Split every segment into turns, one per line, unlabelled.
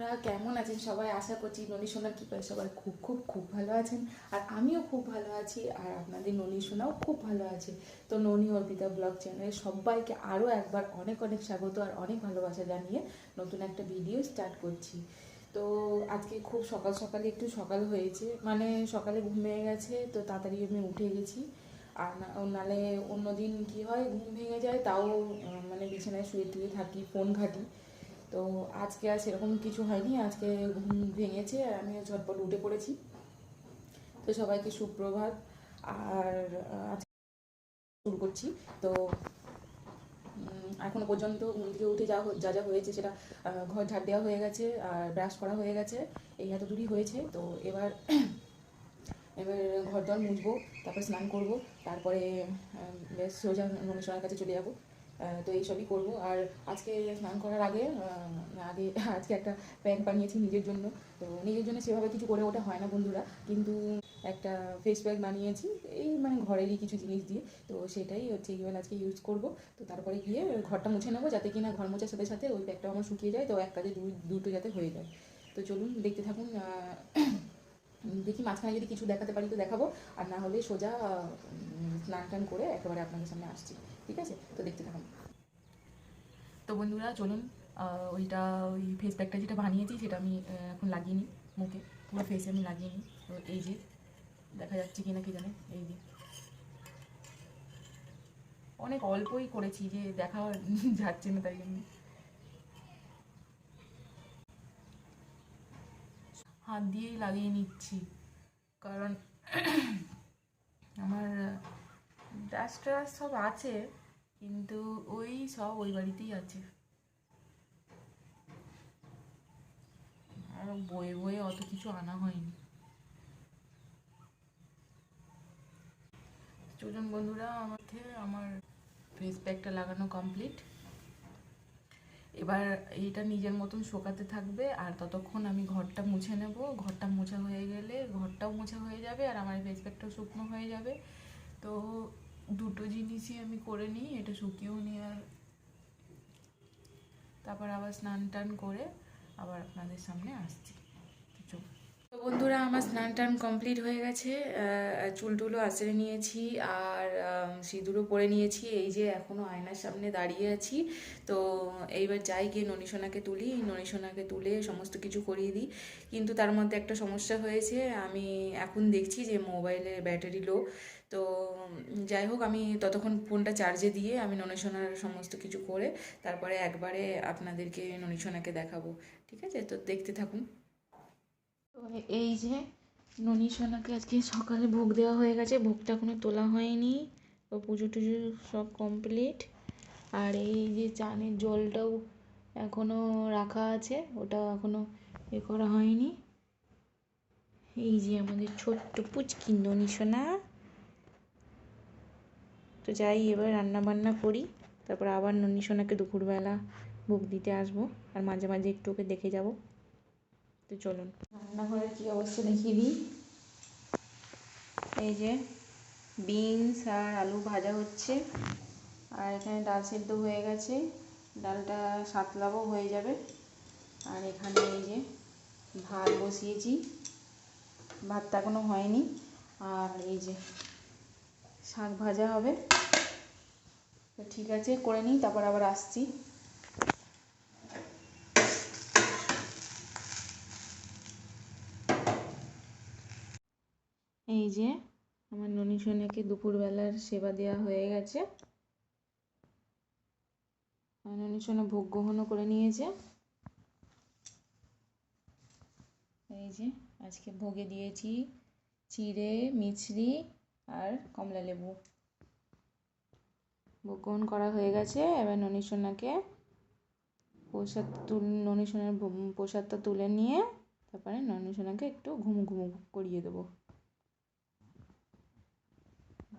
বন্ধুরা কেমন আছেন? সবাই আশা করছি ননী সোনার কৃপায় সবাই খুব খুব খুব ভালো আছেন। আর আমিও খুব ভালো আছি আর আপনাদের ননী সোনাও খুব ভালো আছে। তো ননী অর্পিতা ব্লগ চ্যানেলে সবাইকে আরও একবার অনেক অনেক স্বাগত আর অনেক ভালোবাসা জানিয়ে নতুন একটা ভিডিও স্টার্ট করছি। তো আজকে খুব সকাল, সকালে একটু সকাল হয়েছে। মানে সকালে ঘুমিয়ে গেছে, তো তাড়াতাড়ি আমি উঠে গেছি। আর নালে অন্যদিন কি হয়? ঘুম ভেঙে যায়, তাও মানে বিছানায় শুয়ে টুয়ে থাকি, ফোন ঘাঁটি। তো আজকে আর সেরকম কিছু হয়নি, আজকে ঘুম ভেঙেছে আর আমি ঝটপট উঠে পড়েছি। তো সবাইকে সুপ্রভাত। আর আজকে শুরু করছি। তো এখনও পর্যন্ত ঘুম থেকে উঠে যা যা যা হয়েছে সেটা ঘর ঝাড় দেওয়া হয়ে গেছে আর ব্রাশ করা হয়ে গেছে। এই এত দূরই হয়েছে। তো এবার এবার ঘর দর মুছবো, তারপরে স্নান করব, তারপরে বেশ সোজা মনুষ্যের কাছে চলে যাব। তো এইসবই করব। আর আজকে স্নান করার আগে আগে আজকে একটা প্যান্ট বানিয়েছি নিজের জন্য। তো নিজের জন্য সেভাবে কিছু করে ওটা হয় না বন্ধুরা। কিন্তু একটা ফেস প্যাক বানিয়েছি, এই মানে ঘরেরই কিছু জিনিস দিয়ে। তো সেটাই হচ্ছে এবার আজকে ইউজ করব। তো তারপরে গিয়ে ঘরটা মুছে নেব যাতে কিনা ঘর মোছার সাথে সাথে ওই প্যাকটাও আমার শুকিয়ে যায়। তো এক কাজে দুটো যাতে হয়ে যায়। তো চলুন দেখতে থাকুন দেখি মাঝখানে যদি কিছু দেখাতে পারি তো দেখাবো। আর না হলে সোজা স্নান টান করে একেবারে আপনাদের সামনে আসছি। ঠিক আছে? তো দেখতে থাকুন। তো বন্ধুরা, চলুন ওইটা ওই ফেস প্যাকটা যেটা বানিয়েছি সেটা আমি এখন লাগিয়ে নিই মুখে। পুরো ফেসে আমি লাগিয়ে নিই। তো এই যে, দেখা যাচ্ছে কি না কি জানে? এই যে। অনেক অল্পই করেছি যে দেখা যাচ্ছে না তাই জন্য। হাত দিয়েই লাগিয়ে নিচ্ছি। কারণ আমার ডাস্ট টাস সব আছে, কিন্তু ওই সব ওই বাড়িতেই আছে। আর বয়ে বয়ে অত কিছু আনা হয়নি। চলুন বন্ধুরা, আমার থেকে আমার ফেস প্যাকটা লাগানো কমপ্লিট এবার এইটা নিজের মতন শোকাতে থাকবে, আর ততক্ষণ আমি ঘরটা মুছে নেব। ঘরটা মোছা হয়ে গেলে ঘরটাও মোছা হয়ে যাবে, আর আমার ফেস প্যাকটাও শুকনো হয়ে যাবে। তো দুটো জিনিসই আমি করে নিই, এটা শুকিয়েও নিই আর তারপর আবার স্নান টান করে আবার আপনাদের সামনে আসছি। বন্ধুরা আমার স্নান টান কমপ্লিট হয়ে গেছে। আহ, চুল টুলও আঁচড়ে নিয়েছি আর সিঁদুরও পরে নিয়েছি। এই যে এখনও আয়নার সামনে দাঁড়িয়ে আছি। তো এইবার যাই গিয়ে ননিসোনাকে তুলি। ননিসোনাকে তুলে সমস্ত কিছু করিয়ে দিই। কিন্তু তার মধ্যে একটা সমস্যা হয়েছে। আমি এখন দেখছি যে মোবাইলের ব্যাটারি লো। তো যাই হোক আমি ততক্ষণ ফোনটা চার্জে দিয়ে আমি ননিসোনার সমস্ত কিছু করে তারপরে একবারে আপনাদেরকে ননিসোনাকে দেখাবো। ঠিক আছে? তো দেখতে থাকুন। তো এই যে ননী সোনাকে আজকে সকালে ভোগ দেওয়া হয়ে গেছে, ভোগটা এখনও তোলা হয়নি। ও পুজো টুজো সব কমপ্লিট আর এই যে চানের জলটাও এখনও রাখা আছে ওটা এখনও এ করা হয়নি। এই যে আমাদের ছোট্ট পুচকি ননি সোনা। তো যাই, এবার রান্না বান্না করি, তারপর আবার ননী সোনাকে দুপুরবেলা ভোগ দিতে আসব, আর মাঝে মাঝে একটু ওকে দেখে যাব। তো চলুন। রান্নাঘরের কী অবস্থা দেখিয়ে দিই এই যে বিনস আর আলু ভাজা হচ্ছে, আর এখানে ডাল সেদ্ধ হয়ে গেছে। ডালটা সাতলাবো হয়ে যাবে। আর এখানে এই যে ভাত বসিয়েছি। ভাতটা এখনও হয়নি। আর এই যে শাক ভাজা হবে। তো ঠিক আছে, করে নিই, তারপর আবার আসছি। এই যে আমার ননী সোনাকে দুপুরবেলার সেবা দেওয়া হয়ে গেছে। ননী সোনা ভোগ গ্রহণও করে নিয়েছে। এই যে আজকে ভোগে দিয়েছি চিড়ে, মিছরি আর কমলা লেবু। ভোগ গ্রহণ করা হয়ে গেছে। এবার ননী সোনাকে প্রসাদ তুল, ননী সোনার প্রসাদটা তুলে নিয়ে তারপরে ননি সোনাকে একটু ঘুমু ঘুমু করিয়ে দেবো।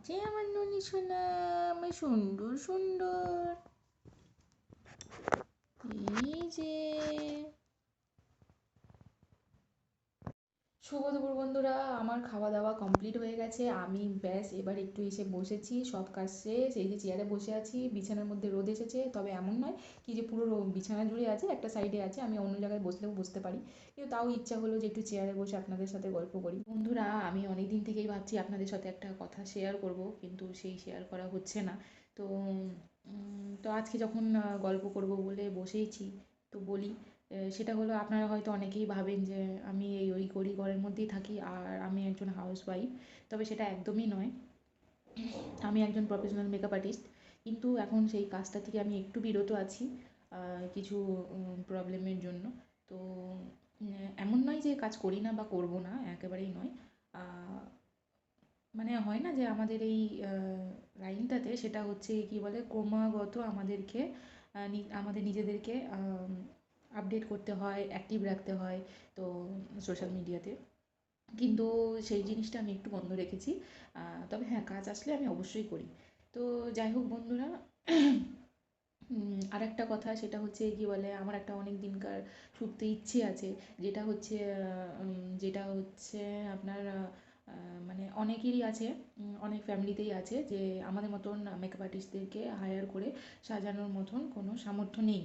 যে আমার ননি সোনা আমার সুন্দর সুন্দর। এই যে শুভ দুপুর বন্ধুরা, আমার খাওয়া দাওয়া কমপ্লিট হয়ে গেছে। আমি ব্যাস, এবার একটু এসে বসেছি, সব কাজ শেষ। এই যে চেয়ারে বসে আছি, বিছানার মধ্যে রোদ এসেছে, তবে এমন নয় কি যে পুরো বিছানা জুড়ে আছে, একটা সাইডে আছে, আমি অন্য জায়গায় বসলেও বসতে পারি। কিন্তু তাও ইচ্ছা হলো যে একটু চেয়ারে বসে আপনাদের সাথে গল্প করি। বন্ধুরা, আমি অনেক দিন থেকেই ভাবছি আপনাদের সাথে একটা কথা শেয়ার করব, কিন্তু সেই শেয়ার করা হচ্ছে না। তো তো আজকে যখন গল্প করব বলে বসেইছি, তো বলি সেটা হলো আপনারা হয়তো অনেকেই ভাবেন যে আমি এই, ওই করি ঘরের মধ্যেই থাকি আর আমি একজন হাউস ওয়াইফ তবে সেটা একদমই নয়। আমি একজন প্রফেশনাল মেকআপ আর্টিস্ট কিন্তু এখন সেই কাজটা থেকে আমি একটু বিরত আছি কিছু প্রবলেমের জন্য। তো এমন নয় যে কাজ করি না বা করব না, একেবারেই নয়। মানে হয় না যে আমাদের এই লাইনটাতে সেটা হচ্ছে কি বলে, ক্রমাগত আমাদেরকে আমাদের নিজেদেরকে আপডেট করতে হয় অ্যাক্টিভ রাখতে হয়, তো সোশ্যাল মিডিয়াতে কিন্তু সেই জিনিসটা আমি একটু বন্ধ রেখেছি। তবে হ্যাঁ কাজ আসলে আমি অবশ্যই করি। তো যাই হোক বন্ধুরা আর একটা কথা সেটা হচ্ছে কি বলে, আমার একটা অনেক দিনকার সুপ্ত ইচ্ছে আছে, যেটা হচ্ছে যেটা হচ্ছে আপনার মানে অনেকেরই আছে অনেক ফ্যামিলিতেই আছে যে আমাদের মতন মেকআপ আর্টিস্টদেরকে হায়ার করে সাজানোর মতন কোনো সামর্থ্য নেই।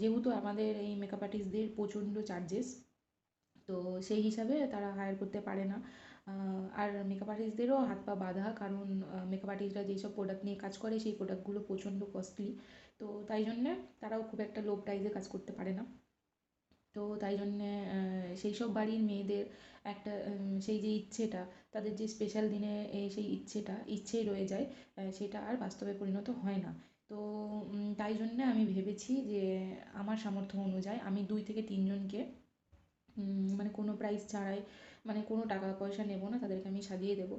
যেহেতু আমাদের এই মেকআপ আর্টিস্টদের প্রচণ্ড চার্জেস তো সেই হিসাবে তারা হায়ার করতে পারে না। আর মেকআপ আর্টিস্টদেরও হাত পা বাঁধা, কারণ মেকআপ আর্টিস্টরা যেসব প্রোডাক্ট নিয়ে কাজ করে, সেই প্রোডাক্টগুলো প্রচণ্ড কস্টলি তো তাই জন্যে তারাও খুব একটা লো প্রাইসে কাজ করতে পারে না। তো তাই জন্যে সেই সব বাড়ির মেয়েদের একটা সেই যে ইচ্ছেটা, তাদের যে স্পেশাল দিনে এই সেই ইচ্ছেটা, ইচ্ছেই রয়ে যায় সেটা আর বাস্তবে পরিণত হয় না। তো তাই জন্যে আমি ভেবেছি যে, আমার সামর্থ্য অনুযায়ী আমি দুই থেকে তিনজনকে মানে কোনো প্রাইস ছাড়াই মানে কোনো টাকা পয়সা নেব না, তাদেরকে আমি সাজিয়ে দেবো।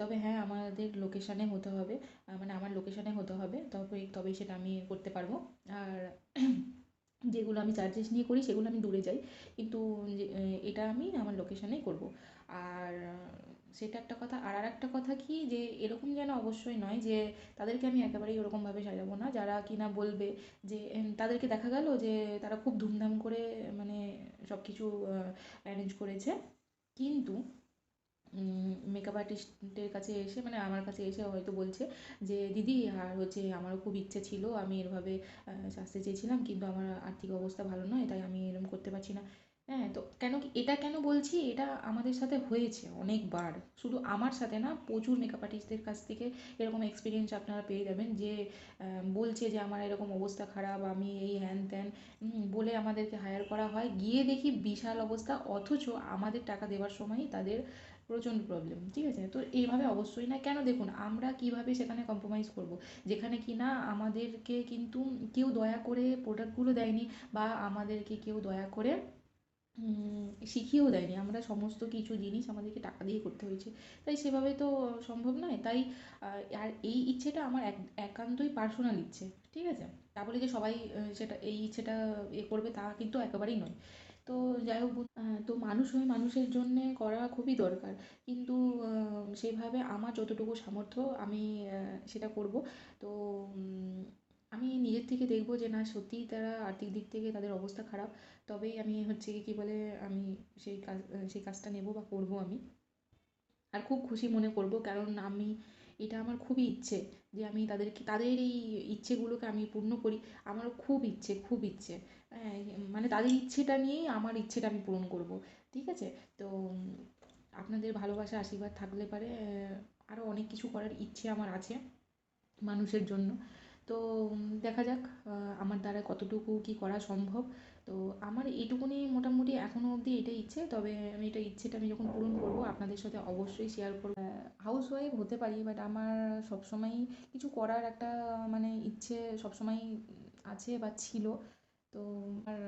তবে হ্যাঁ আমাদের লোকেশানে হতে হবে মানে আমার লোকেশানে হতে হবে, তবে, তবেই সেটা আমি করতে পারব। আর যেগুলো আমি চার্জেস নিয়ে করি, সেগুলো আমি দূরে যাই। কিন্তু যে এটা আমি আমার লোকেশানেই করব। আর সেটা একটা কথা। আর আর একটা কথা কি যে, এরকম যেন অবশ্যই নয় যে, তাদেরকে আমি একেবারেই ওরকমভাবে সাজাবো না। যারা কিনা বলবে যে তাদেরকে দেখা গেল যে, তারা খুব ধুমধাম করে মানে সব কিছু অ্যারেঞ্জ করেছে। কিন্তু মেকআপ আর্টিস্টের কাছে এসে মানে আমার কাছে এসে হয়তো বলছে যে দিদি আর হচ্ছে আমারও খুব ইচ্ছে ছিল আমি এরভাবে আহ, সাজতে চেয়েছিলাম কিন্তু আমার আর্থিক অবস্থা ভালো নয় তাই আমি এরকম করতে পারছি না। হ্যাঁ তো কেন এটা কেন বলছি? এটা আমাদের সাথে হয়েছে অনেকবার। শুধু আমার সাথে না প্রচুর মেকআপ আর্টিস্টদের কাছ থেকে এরকম এক্সপিরিয়েন্স আপনারা পেয়ে যাবেন যে বলছে যে আমার এরকম অবস্থা খারাপ আমি এই হ্যান ত্যান বলে আমাদেরকে হায়ার করা হয়। গিয়ে দেখি বিশাল অবস্থা অথচ আমাদের টাকা দেওয়ার সময়ই তাদের প্রচণ্ড প্রবলেম ঠিক আছে? তো এইভাবে অবশ্যই না, কেন দেখুন, আমরা কীভাবে সেখানে কম্প্রোমাইজ করব? যেখানে কি না, আমাদেরকে কিন্তু কেউ দয়া করে প্রোডাক্টগুলো দেয়নি বা আমাদেরকে কেউ দয়া করে শিখিয়েও দেয়নি। আমরা সমস্ত কিছু জিনিস আমাদেরকে টাকা দিয়ে করতে হয়েছে। তাই সেভাবে তো সম্ভব নয়। তাই আর এই ইচ্ছেটা আমার এক, একান্তই পার্সোনাল ইচ্ছে, ঠিক আছে? তা বলে যে সবাই সেটা, এই ইচ্ছেটা এ করবে তা কিন্তু একেবারেই নয়। তো যাই হোক তো মানুষ হয়ে মানুষের জন্যে করা খুবই দরকার। কিন্তু সেভাবে আমার যতটুকু সামর্থ্য আমি সেটা করব। তো আমি নিজের থেকে দেখব যে না, সত্যিই তারা আর্থিক দিক থেকে তাদের অবস্থা খারাপ। তবেই আমি হচ্ছে কী বলে, আমি সেই কাজ, সেই কাজটা নেব বা করব আমি। আর খুব খুশি মনে করব, কারণ আমি, এটা আমার খুবই ইচ্ছে। যে আমি তাদেরকে তাদের এই ইচ্ছেগুলোকে আমি পূর্ণ করি, আমারও খুব ইচ্ছে খুব ইচ্ছে। হ্যাঁ মানে তাদের ইচ্ছেটা নিয়েই আমার ইচ্ছেটা আমি পূরণ করব, ঠিক আছে? তো আপনাদের ভালোবাসা, আশীর্বাদ থাকলে পারে আরও অনেক কিছু করার ইচ্ছে আমার আছে মানুষের জন্য। তো দেখা যাক আমার দ্বারা কতটুকু কী করা সম্ভব। তো আমার এইটুকুনি মোটামুটি এখনও অবধি এটাই ইচ্ছে। তবে আমি এটা ইচ্ছেটা আমি যখন পূরণ করব, আপনাদের সাথে অবশ্যই শেয়ার করব। হাউস ওয়াইফ হতে পারি বাট আমার সবসময়ই কিছু করার একটা মানে ইচ্ছে সবসময়ই আছে বা ছিল। তো আর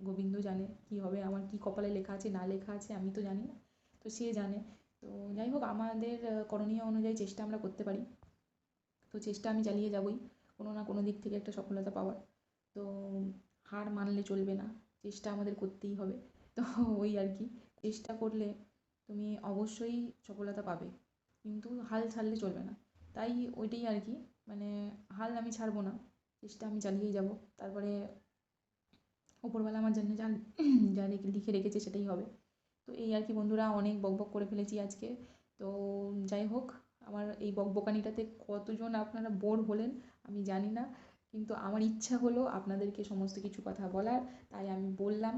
গোবিন্দ জানে কী হবে, আমার কী কপালে লেখা আছে, না লেখা আছে, আমি তো জানি না। তো সে জানে। তো যাই হোক, আমাদের করণীয় অনুযায়ী চেষ্টা আমরা করতে পারি। তো চেষ্টা আমি চালিয়ে যাবই, কোনো না কোনো দিক থেকে একটা সফলতা পাওয়ার। তো হার মানলে চলবে না, চেষ্টা আমাদের করতেই হবে। তো ওই আর কি, চেষ্টা করলে তুমি অবশ্যই সফলতা পাবে, কিন্তু হাল ছাড়লে চলবে না। তাই ওইটাই আর কি মানে হাল আমি ছাড়বো না, চেষ্টা আমি চালিয়েই যাব। তারপরে ওপরওয়ালা আমার জন্য যা যা লিখে রেখেছে সেটাই হবে। তো এই আর কি বন্ধুরা, অনেক বকবক করে ফেলেছি আজকে। তো যাই হোক, আমার এই বকবকানিটাতে কতজন আপনারা বোর হলেন আমি জানি না। কিন্তু আমার ইচ্ছা হলো আপনাদেরকে সমস্ত কিছু কথা বলার, তাই আমি বললাম।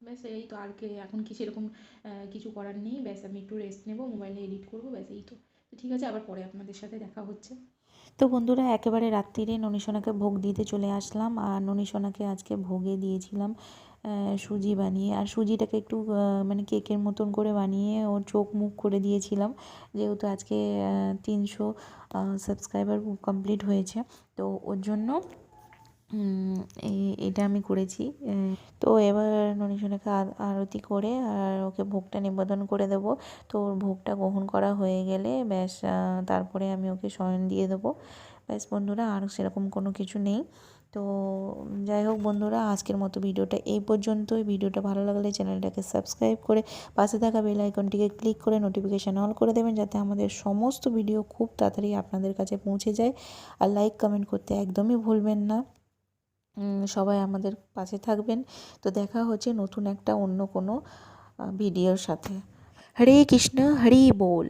ব্যাস, এই তো আর কে, এখন কি সেরকম কিছু করার নেই। ব্যাস, আমি একটু রেস্ট নেব মোবাইলে এডিট করব, ব্যাস, এই তো। ঠিক আছে, আবার পরে আপনাদের সাথে দেখা হচ্ছে।
তো বন্ধুরা, একেবারে রাত্রিরে ননীসোনাকে ভোগ দিতে চলে আসলাম, আর ননীসোনাকে আজকে ভোগে দিয়েছিলাম সুজি বানিয়ে। আর সুজিটাকে একটু মানে কেকের মতন করে বানিয়ে ওর চোখ মুখ করে দিয়েছিলাম, যেহেতু আজকে তিনশো সাবস্ক্রাইবার কমপ্লিট হয়েছে। তো ওর জন্য এটা আমি করেছি। তো এবার ননীষণাকে আরতি করে আর ওকে ভোগটা নিবেদন করে দেব। তো ওর ভোগটা গ্রহণ করা হয়ে গেলে ব্যাস তারপরে আমি ওকে শয়ন দিয়ে দেবো। ব্যাস বন্ধুরা, আর সেরকম কোনো কিছু নেই। তো যাই হোক বন্ধুরা, আজকের মতো ভিডিওটা এই পর্যন্তই। ভিডিওটা ভালো লাগলে চ্যানেলটাকে সাবস্ক্রাইব করে পাশে থাকা বেল আইকনটিকে ক্লিক করে নোটিফিকেশান অল করে দেবেন যাতে আমাদের সমস্ত ভিডিও খুব তাড়াতাড়ি আপনাদের কাছে পৌঁছে যায়। আর লাইক, কমেন্ট করতে একদমই ভুলবেন না। সবাই আমাদের পাশে থাকবেন। তো দেখা হচ্ছে নতুন একটা অন্য কোনো ভিডিওর সাথে। হরে কৃষ্ণ, হরি বল।